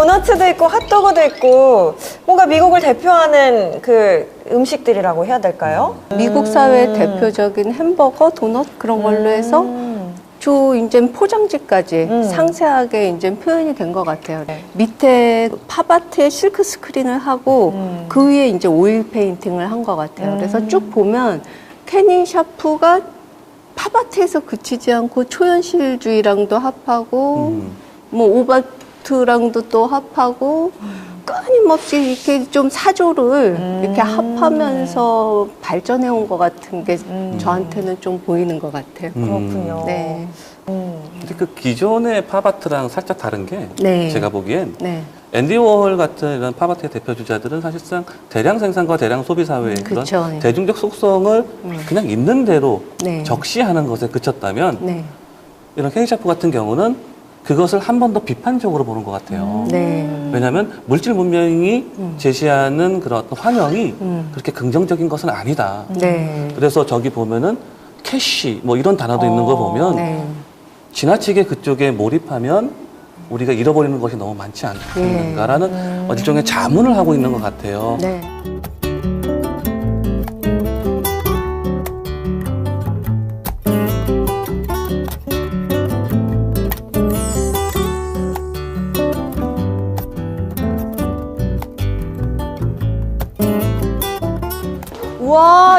도너츠도 있고 핫도그도 있고 뭔가 미국을 대표하는 그 음식들이라고 해야 될까요? 미국 사회 대표적인 햄버거, 도넛 그런 걸로 해서 음. 주 이제 포장지까지 음. 상세하게 이제 표현이 된 것 같아요. 네. 밑에 팝아트에 실크 스크린을 하고 음. 그 위에 이제 오일 페인팅을 한 것 같아요. 음. 그래서 쭉 보면 캐닝 샤프가 팝아트에서 그치지 않고 초현실주의랑도 합하고 음. 뭐 오바 트랑도 또 합하고 끊임없이 이렇게 좀 사조를 음. 이렇게 합하면서 발전해 온 것 같은 게 음. 저한테는 좀 보이는 것 같아요. 음. 그렇군요. 네. 음. 근데 그 기존의 팝아트랑 살짝 다른 게 네. 제가 보기엔 네. 앤디 워홀 같은 이런 팝아트의 대표 주자들은 사실상 대량 생산과 대량 소비 사회의 그런 그쵸, 네. 대중적 속성을 음. 그냥 있는 대로 네. 적시하는 것에 그쳤다면 네. 이런 케이샤프 같은 경우는 그것을 한 번 더 비판적으로 보는 것 같아요. 네. 왜냐하면 물질 문명이 음. 제시하는 그런 어떤 환영이 음. 그렇게 긍정적인 것은 아니다. 네. 그래서 저기 보면은 캐시 뭐 이런 단어도 있는 거 어, 보면 네. 지나치게 그쪽에 몰입하면 우리가 잃어버리는 것이 너무 많지 않는가라는 음. 일종의 자문을 하고 있는 것 같아요. 네.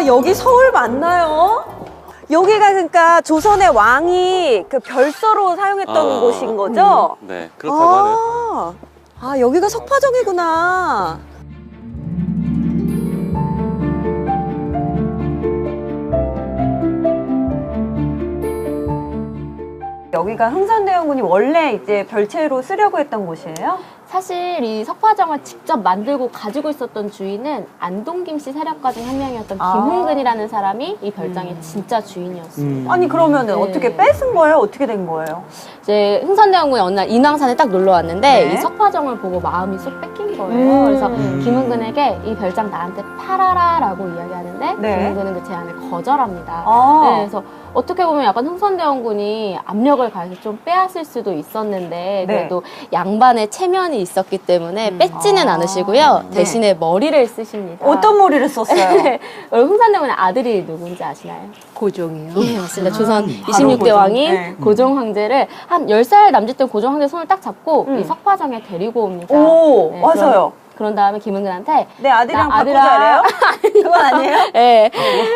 여기 서울 맞나요? 여기가 그러니까 조선의 왕이 그 별서로 사용했던 아. 곳인 거죠? 네, 그렇다고 하네요. 아, 아 여기가 석파정이구나. 여기가 흥선대원군이 원래 이제 별채로 쓰려고 했던 곳이에요? 사실 이 석화정을 직접 만들고 가지고 있었던 주인은 안동김 씨 세력가 중 한 명이었던 아. 김흥근이라는 사람이 이 별장의 진짜 주인이었습니다. 음. 아니 그러면은 네. 어떻게 뺏은 거예요? 어떻게 된 거예요? 이제 흥선대원군이 어느 날 인왕산에 딱 놀러 왔는데 네. 이 석화정을 보고 마음이 쏙 뺏긴 거예요. 음. 그래서 음. 김흥근에게 이 별장 나한테 팔아라라고 이야기하는데 네. 김흥근은 그 제안을 거절합니다. 아. 네, 그래서 어떻게 보면 약간 흥선대원군이 압력을 가해서 좀 빼앗을 수도 있었는데 네. 그래도 양반의 체면이 있었기 때문에 음. 뺏지는 아. 않으시고요. 네. 대신에 머리를 쓰십니다. 어떤 머리를 썼어요? 흥선대원의 아들이 누군지 아시나요? 고종이요. 예, 맞습니다. 조선 음, 바로 26대 고종. 왕인 네. 고종 황제를 한 10살 남짓 된 고종 황제 손을 딱 잡고 음. 이 석화정에 데리고 옵니다. 오 네, 와서요. 그런 다음에 김은근한테 내 아들이랑 나 바꾸자 아들아. 이래요? 그건 아니에요? 예,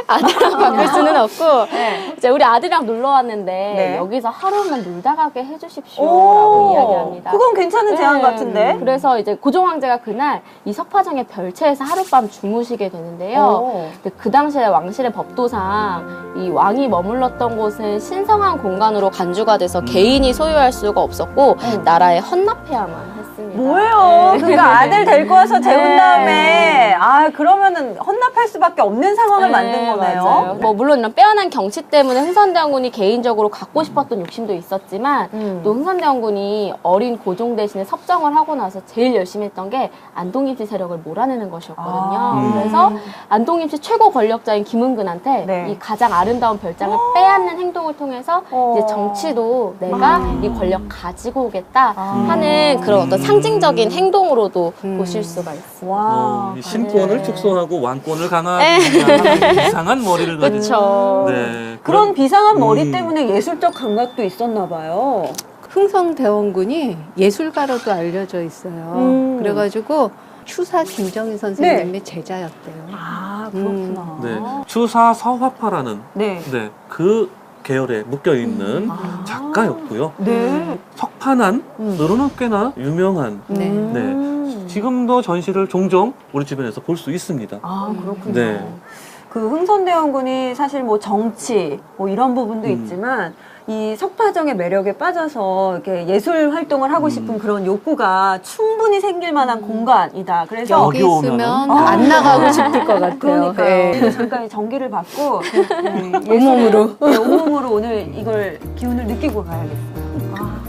아들이랑 바꿀 수는 없고 네. 이제 우리 아들이랑 놀러 왔는데 네. 여기서 하루만 놀다 가게 해주십시오라고 이야기합니다. 그건 괜찮은 제안 네. 같은데. 그래서 이제 고종 황제가 그날 이 석화정의 별채에서 하룻밤 주무시게 되는데요. 그 당시에 왕실의 법도상 이 왕이 머물렀던 곳은 신성한 공간으로 간주가 돼서 개인이 소유할 수가 없었고 음. 나라에 헌납해야만 했습니다. 뭐예요? 네. 그러니까 아들 데리고 와서 재운 네. 다음에 아 그러면은 헌납할 수밖에 없는 상황을 네, 만든 거네요. 맞아요. 뭐 물론 이런 빼어난 경치 때문에 흥선대원군이 개인적으로 갖고 싶었던 욕심도 있었지만 음. 또 흥선대원군이 어린 고종 대신에 섭정을 하고 나서 제일 열심히 했던 게 안동김씨 세력을 몰아내는 것이었거든요. 아. 그래서 안동김씨 최고 권력자인 김은근한테 네. 이 가장 아름다운 별장을 빼앗는 행동을 통해서 어. 이제 정치도 내가 이 권력 가지고 오겠다 아. 하는 그런 어떤 상징적인 행동으로도 음. 보실 수가 있습니다. 와. 어, 이 신권을 네. 축소하고 왕권을 강화하는 이상한 머리를 가진 그렇죠. 네, 그런 비상한 머리 음. 때문에 예술적 감각도 있었나 봐요. 흥성대원군이 예술가로도 알려져 있어요. 음. 그래가지고 추사 김정희 선생님의 제자였대요. 아 그렇구나. 네, 추사 서화파라는 네. 네, 그 계열에 묶여 있는 아. 작가였고요. 네. 석판한으로는 꽤나 유명한 네. 음. 지금도 전시를 종종 우리 주변에서 볼 수 있습니다. 아 그렇군요. 네. 그 흥선대원군이 사실 뭐 정치 뭐 이런 부분도 음. 있지만 이 석파정의 매력에 빠져서 이렇게 예술 활동을 하고 음. 싶은 그런 욕구가 충분히 생길 만한 공간이다. 그래서 여기? 있으면 아. 안 나가고 싶을 것 같아요. 그러니까요. 네. 잠깐 전기를 받고 네, 온몸으로. 네, 온몸으로 오늘 이걸 기운을 느끼고 가야겠어요. 아.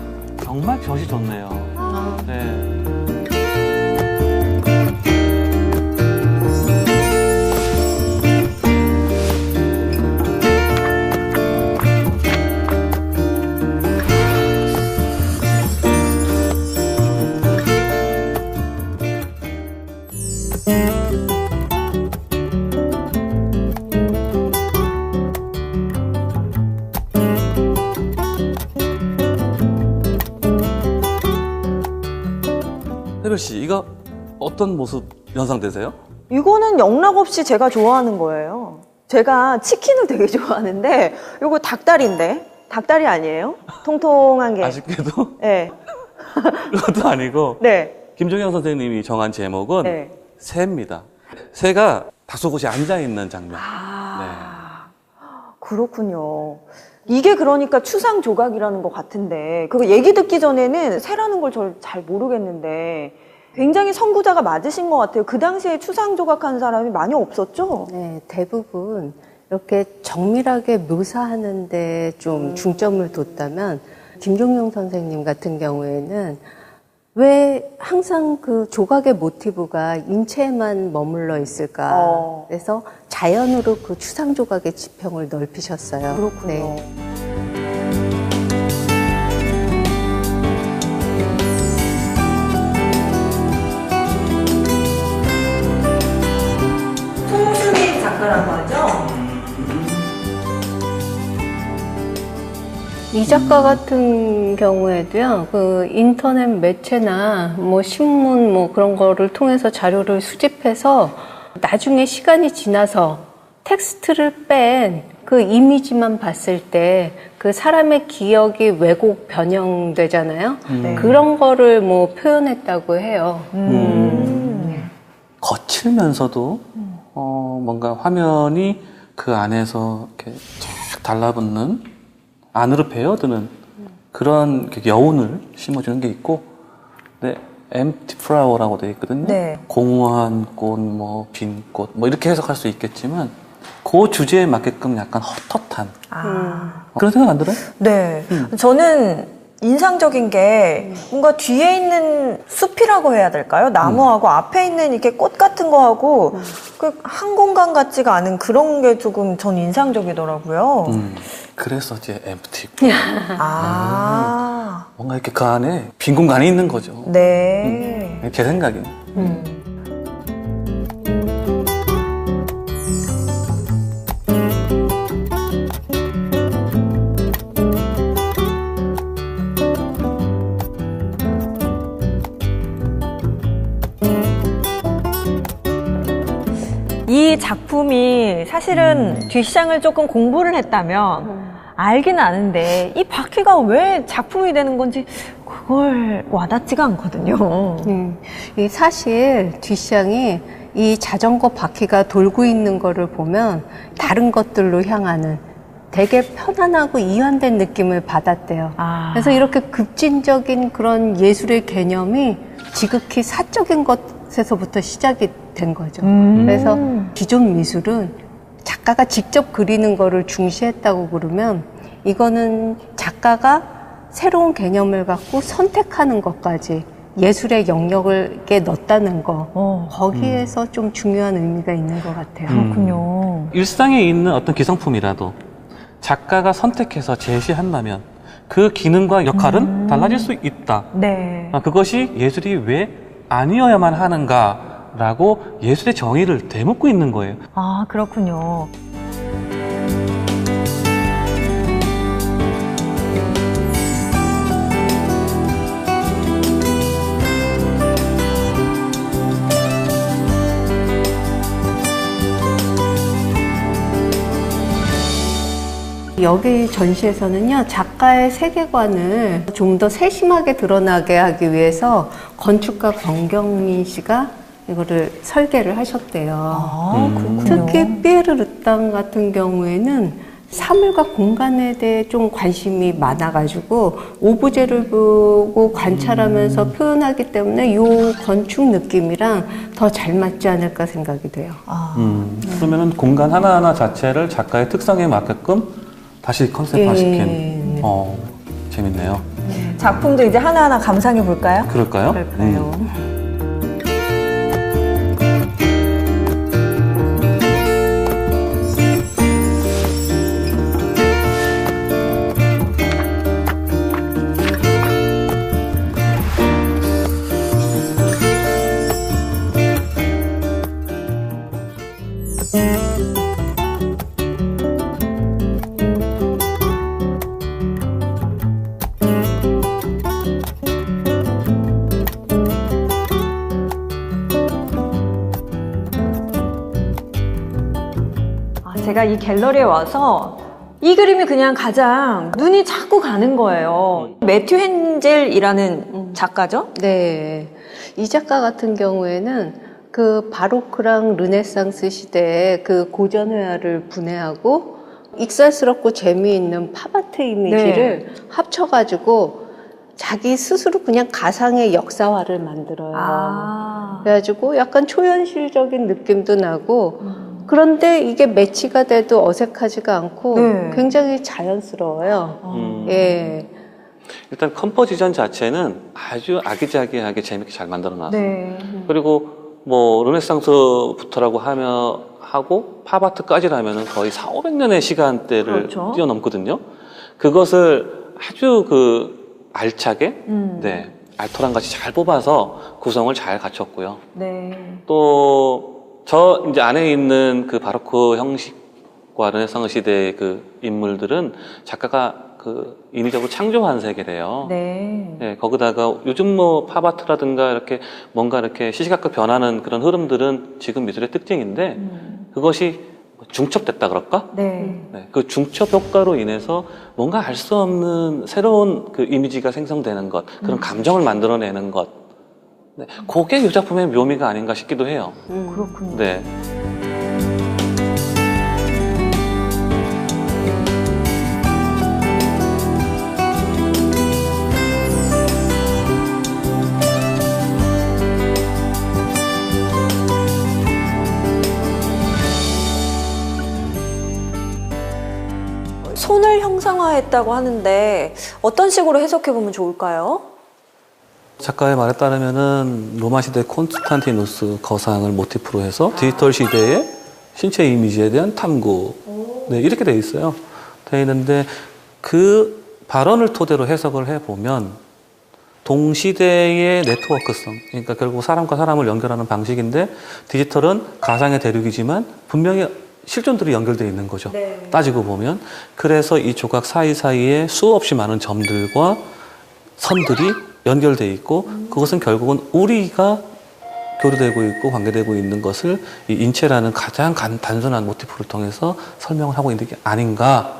정말 젖이 좋네요. 아. 네. 씨, 이거 어떤 모습 연상되세요? 이거는 영락 없이 제가 좋아하는 거예요. 제가 치킨을 되게 좋아하는데 이거 닭다리인데 닭다리 아니에요? 통통한 게. 아쉽게도 네. 그것도 아니고 네. 김종영 선생님이 정한 제목은 네. 새입니다. 새가 다소곳이 앉아 있는 장면. 아, 그렇군요. 이게 그러니까 추상 조각이라는 것 같은데 그거 얘기 듣기 전에는 새라는 걸 잘 모르겠는데 굉장히 선구자가 맞으신 것 같아요. 그 당시에 추상 조각한 사람이 많이 없었죠? 네, 대부분 이렇게 정밀하게 묘사하는데 좀 중점을 뒀다면 김종용 선생님 같은 경우에는 왜 항상 그 조각의 모티브가 인체에만 머물러 있을까? 어. 그래서 자연으로 그 추상 조각의 지평을 넓히셨어요. 그렇군요. 네. 송수민 작가라고 하죠? 이 작가 같은 경우에도요, 그 인터넷 매체나 뭐 신문 뭐 그런 거를 통해서 자료를 수집해서 나중에 시간이 지나서 텍스트를 뺀 그 이미지만 봤을 때 그 사람의 기억이 왜곡 변형되잖아요. 네. 그런 거를 뭐 표현했다고 해요. 음. 거칠면서도 어, 뭔가 화면이 그 안에서 이렇게 쫙 달라붙는 안으로 베어드는 그런 여운을 심어주는 게 있고, 네, empty flower라고 되어 있거든요. 네. 공허한 꽃, 뭐, 빈 꽃, 뭐 이렇게 해석할 수 있겠지만, 그 주제에 맞게끔 약간 헛헛한 아. 그런 생각 안 들어요? 네. 저는 인상적인 게 뭔가 뒤에 있는 숲이라고 해야 될까요? 나무하고 앞에 있는 이렇게 꽃 같은 거하고 그 한 공간 같지가 않은 그런 게 조금 전 인상적이더라고요. 음, 그래서 이제 empty. 아. 뭔가 이렇게 그 안에 빈 공간이 있는 거죠. 네. 제 생각에는. 음. 이 작품이 사실은 뒷샹을 조금 공부를 했다면 알긴 아는데 이 바퀴가 왜 작품이 되는 건지 그걸 와닿지가 않거든요. 음, 이 사실 뒷샹이 이 자전거 바퀴가 돌고 있는 거를 보면 다른 것들로 향하는 되게 편안하고 이완된 느낌을 받았대요. 아. 그래서 이렇게 급진적인 그런 예술의 개념이 지극히 사적인 것에서부터 시작이 된 거죠. 음. 그래서 기존 미술은 작가가 직접 그리는 거를 중시했다고 그러면 이거는 작가가 새로운 개념을 갖고 선택하는 것까지 예술의 영역을 이렇게 넣었다는 거 어, 거기에서 좀 중요한 의미가 있는 것 같아요. 음. 그렇군요. 일상에 있는 어떤 기성품이라도 작가가 선택해서 제시한다면 그 기능과 역할은 달라질 수 있다. 네. 아, 그것이 예술이 왜 아니어야만 하는가 라고 예술의 정의를 되묻고 있는 거예요. 아, 그렇군요. 여기 전시에서는요, 작가의 세계관을 좀 더 세심하게 드러나게 하기 위해서 건축가 권경민 씨가 이거를 설계를 하셨대요. 아, 음. 특히 피에르 르땅 같은 경우에는 사물과 공간에 대해 좀 관심이 많아가지고 오브제를 보고 관찰하면서 표현하기 때문에 이 건축 느낌이랑 더 잘 맞지 않을까 생각이 돼요. 아, 음, 그러면은 공간 하나하나 자체를 작가의 특성에 맞게끔 다시 컨셉화시킨. 예. 어, 재밌네요. 작품도 이제 하나하나 감상해 볼까요? 그럴까요? 그럴까요? 음. 제가 이 갤러리에 와서 이 그림이 그냥 가장 눈이 자꾸 가는 거예요. 매튜 헨젤이라는 작가죠? 네. 이 작가 같은 경우에는 그 바로크랑 르네상스 시대의 그 고전회화를 분해하고 익살스럽고 재미있는 팝아트 이미지를 합쳐가지고 자기 스스로 그냥 가상의 역사화를 만들어요. 아. 그래가지고 약간 초현실적인 느낌도 나고 그런데 이게 매치가 돼도 어색하지가 않고 네. 굉장히 자연스러워요. 음. 예. 일단 컴포지션 자체는 아주 아기자기하게 재밌게 잘 만들어 놨어요. 네. 그리고 뭐 르네상스부터라고 하며 하고 팝아트까지라면은 거의 4, 500년의 시간대를 그렇죠. 뛰어넘거든요. 그것을 아주 그 알차게 음. 네, 알토란 같이 잘 뽑아서 구성을 잘 갖췄고요. 네. 또 저 이제 안에 있는 그 바로크 형식과 르네상스 시대의 그 인물들은 작가가 그 인위적으로 창조한 세계래요. 네. 네, 거기다가 요즘 뭐 팝아트라든가 이렇게 뭔가 이렇게 시시각각 변하는 그런 흐름들은 지금 미술의 특징인데 음. 그것이 중첩됐다 그럴까? 네. 네, 그 중첩 효과로 인해서 뭔가 알 수 없는 새로운 그 이미지가 생성되는 것, 그런 감정을 만들어내는 것. 네, 그게 이 작품의 묘미가 아닌가 싶기도 해요. 음. 그렇군요. 네. 손을 형상화했다고 하는데 어떤 식으로 해석해 보면 좋을까요? 작가의 말에 따르면은 로마 시대 콘스탄티누스 거상을 모티프로 해서 디지털 시대의 신체 이미지에 대한 탐구. 네, 이렇게 돼 있어요. 돼 있는데 그 발언을 토대로 해석을 해 보면 동시대의 네트워크성, 그러니까 결국 사람과 사람을 연결하는 방식인데 디지털은 가상의 대륙이지만 분명히 실존들이 연결되어 있는 거죠. 네. 따지고 보면 그래서 이 조각 사이사이에 수없이 많은 점들과 선들이 연결돼 있고 그것은 결국은 우리가 교류되고 있고 관계되고 있는 것을 이 인체라는 가장 간- 단순한 모티프를 통해서 설명을 하고 있는 게 아닌가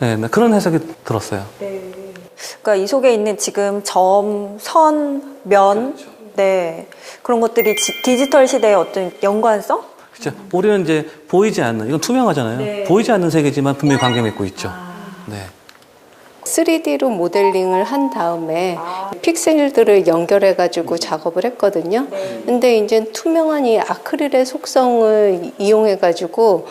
네, 네, 그런 해석이 들었어요. 그러니까 이 속에 있는 지금 점, 선, 면, 그렇죠. 네 그런 것들이 지- 디지털 시대의 어떤 연관성? 그렇죠. 우리는 이제 보이지 않는 이건 투명하잖아요. 네. 보이지 않는 세계지만 분명히 관계 맺고 있죠. 네. 3D로 모델링을 한 다음에 픽셀들을 연결해가지고 작업을 했거든요. 근데 이제 투명한 이 아크릴의 속성을 이용해가지고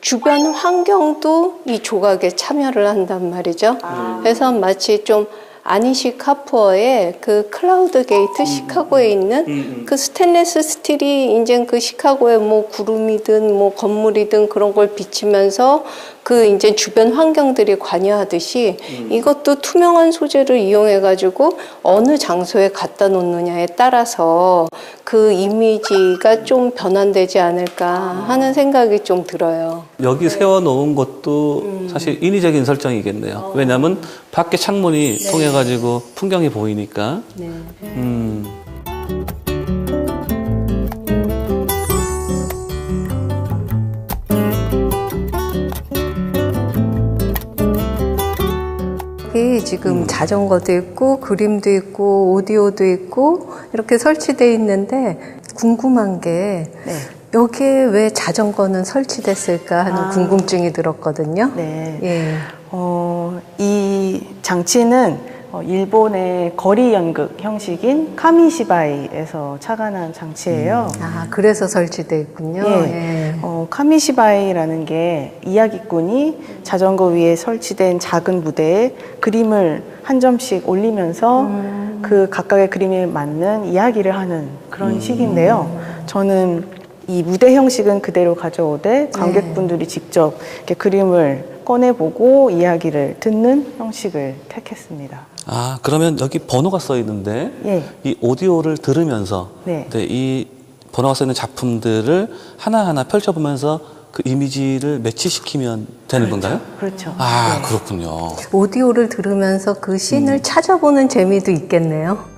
주변 환경도 이 조각에 참여를 한단 말이죠. 그래서 마치 좀 아니시 카푸어의 그 클라우드 게이트 시카고에 있는 그 스테인레스 스틸이 이제 그 시카고의 뭐 구름이든 뭐 건물이든 그런 걸 비치면서 그 이제 주변 환경들이 관여하듯이 이것도 투명한 소재를 이용해 가지고 어느 장소에 갖다 놓느냐에 따라서 그 이미지가 좀 변환되지 않을까 하는 생각이 좀 들어요. 여기 세워 놓은 것도 사실 인위적인 설정이겠네요. 왜냐하면 밖에 창문이 통해 가지고 풍경이 보이니까. 네. 음. 지금 자전거도 있고 그림도 있고 오디오도 있고 이렇게 설치돼 있는데 궁금한 게 네. 여기에 왜 자전거는 설치됐을까 하는 아. 궁금증이 들었거든요. 네. 예. 어, 이 장치는 어, 일본의 거리 연극 형식인 카미시바이에서 착안한 장치예요. 아, 그래서 설치돼 있군요. 예. 예. 어, 카미시바이라는 게 이야기꾼이 자전거 위에 설치된 작은 무대에 그림을 한 점씩 올리면서 그 각각의 그림에 맞는 이야기를 하는 그런 식인데요. 저는 이 무대 형식은 그대로 가져오되 관객분들이 직접 이렇게 그림을 꺼내보고 이야기를 듣는 형식을 택했습니다. 아, 그러면 여기 번호가 써 있는데 예. 이 오디오를 들으면서 네. 이 번호가 써 있는 작품들을 하나하나 펼쳐보면서 그 이미지를 매치시키면 되는 건가요? 그렇죠. 아, 그렇군요. 오디오를 들으면서 그 씬을 찾아보는 재미도 있겠네요.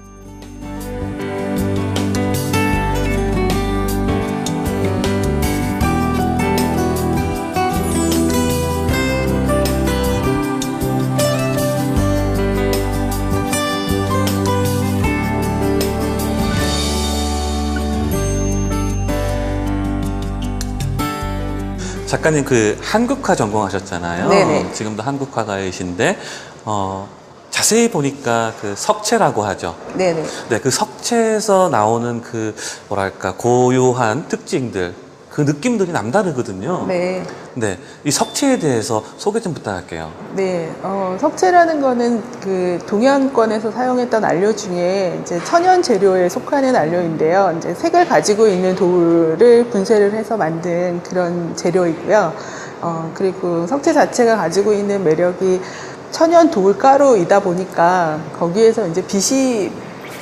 작가님 그 한국화 전공하셨잖아요. 네네. 지금도 한국화가이신데 어, 자세히 보니까 그 석체라고 하죠. 네네. 네, 그 석체에서 나오는 그 뭐랄까 고유한 특징들, 그 느낌들이 남다르거든요. 네. 네, 이 석체에 대해서 소개 좀 부탁할게요. 네, 어, 석체라는 거는 그 동양권에서 사용했던 안료 중에 이제 천연 재료에 속하는 안료인데요. 이제 색을 가지고 있는 돌을 분쇄를 해서 만든 그런 재료이고요. 어, 그리고 석체 자체가 가지고 있는 매력이 천연 돌가루이다 보니까 거기에서 이제 빛이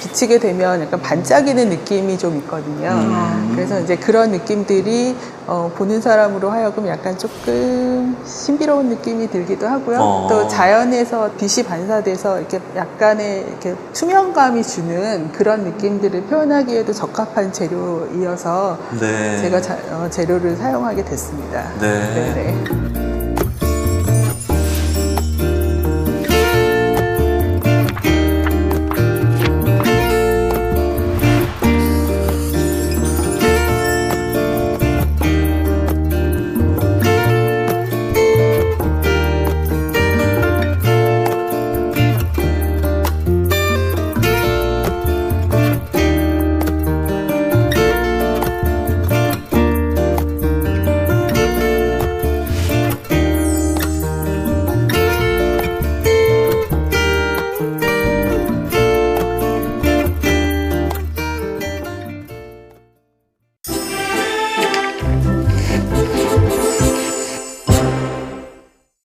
비치게 되면 약간 반짝이는 느낌이 좀 있거든요. 음. 그래서 이제 그런 느낌들이 어, 보는 사람으로 하여금 약간 조금 신비로운 느낌이 들기도 하고요. 어. 또 자연에서 빛이 반사돼서 이렇게 약간의 이렇게 투명감이 주는 그런 느낌들을 표현하기에도 적합한 재료이어서 네. 제가 자- 어, 재료를 사용하게 됐습니다. 네. 네네.